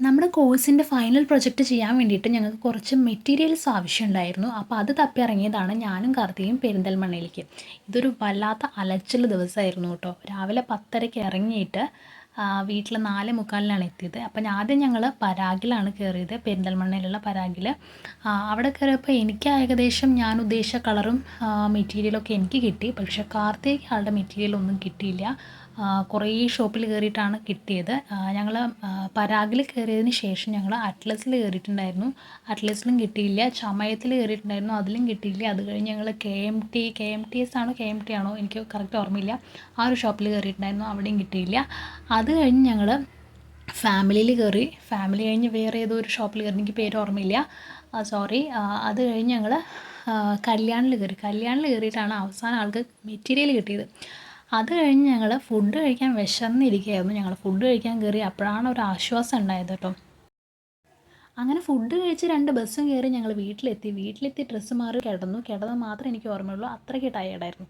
നമ്മുടെ കോഴ്സിന്റെ final project ചെയ്യാൻ വേണ്ടിയിട്ട് ഞങ്ങൾക്ക് കുറച്ച് മെറ്റീരിയൽസ് ആവശ്യമുണ്ടായിരുന്നു. അപ്പോൾ അത് തപ്പി ഇറങ്ങിയതാണ് ഞാനും കാർത്തികയും പെരിന്തൽമണ്ണയിലേക്ക്. ഇതൊരു വല്ലാത്ത അലച്ചിൽ ദിവസമായിരുന്നു കേട്ടോ. രാവിലെ പത്തരയ്ക്ക് ഇറങ്ങിയിട്ട് വീട്ടിൽ നാല് മുക്കാലിനാണ് എത്തിയത്. അപ്പം ആദ്യം ഞങ്ങൾ പരാഗിലാണ് കയറിയത് പെരിന്തൽമണ്ണയിലുള്ള പരാഗിൽ അവിടെ കയറിയപ്പോൾ എനിക്ക് ഏകദേശം ഞാൻ ഉദ്ദേശിച്ച കളറും മെറ്റീരിയലൊക്കെ എനിക്ക് കിട്ടി. പക്ഷേ കാർത്തേക്ക് ആളുടെ മെറ്റീരിയൽ ഒന്നും കിട്ടിയില്ല. കുറേ ഷോപ്പിൽ കയറിയിട്ടാണ് കിട്ടിയത്. ഞങ്ങൾ പരാഗിൽ കയറിയതിന് ശേഷം ഞങ്ങൾ അറ്റ്ലസിൽ കയറിയിട്ടുണ്ടായിരുന്നു അറ്റ്ലസിലും കിട്ടിയില്ല. ചമയത്തിൽ കയറിയിട്ടുണ്ടായിരുന്നു അതിലും കിട്ടിയില്ല. അത് കഴിഞ്ഞ് ഞങ്ങൾ K M T K M T S ആണോ കെ എം ടി ആണോ എനിക്ക് കറക്റ്റ് ഓർമ്മയില്ല. ആ ഒരു ഷോപ്പിൽ കയറിയിട്ടുണ്ടായിരുന്നു അവിടെയും കിട്ടിയില്ല. അത് കഴിഞ്ഞ് ഞങ്ങൾ ഫാമിലിയിൽ കയറി ഫാമിലി കഴിഞ്ഞ് വേറെ ഏതോ ഒരു ഷോപ്പിൽ കയറി. എനിക്ക് പേര് ഓർമ്മയില്ല. സോറി. അത് കഴിഞ്ഞ് ഞങ്ങൾ കല്യാണിൽ കയറി. കല്യാണിൽ കയറിയിട്ടാണ് അവസാനം ആൾക്ക് മെറ്റീരിയൽ കിട്ടിയത്. അത് കഴിഞ്ഞ് ഞങ്ങൾ ഫുഡ് കഴിക്കാൻ വിശന്നിരിക്കുകയായിരുന്നു. ഞങ്ങൾ ഫുഡ് കഴിക്കാൻ കയറി അപ്പോഴാണ് ഒരു ആശ്വാസം ഉണ്ടായത് കേട്ടോ. അങ്ങനെ ഫുഡ് കഴിച്ച് രണ്ട് ബസ്സും കയറി ഞങ്ങൾ വീട്ടിലെത്തി. വീട്ടിലെത്തി ഡ്രസ്സ് മാറി കിടന്നു. കിടന്നത് മാത്രമേ എനിക്ക് ഓർമ്മയുള്ളൂ. അത്രയ്ക്ക് ടയേർഡായിരുന്നു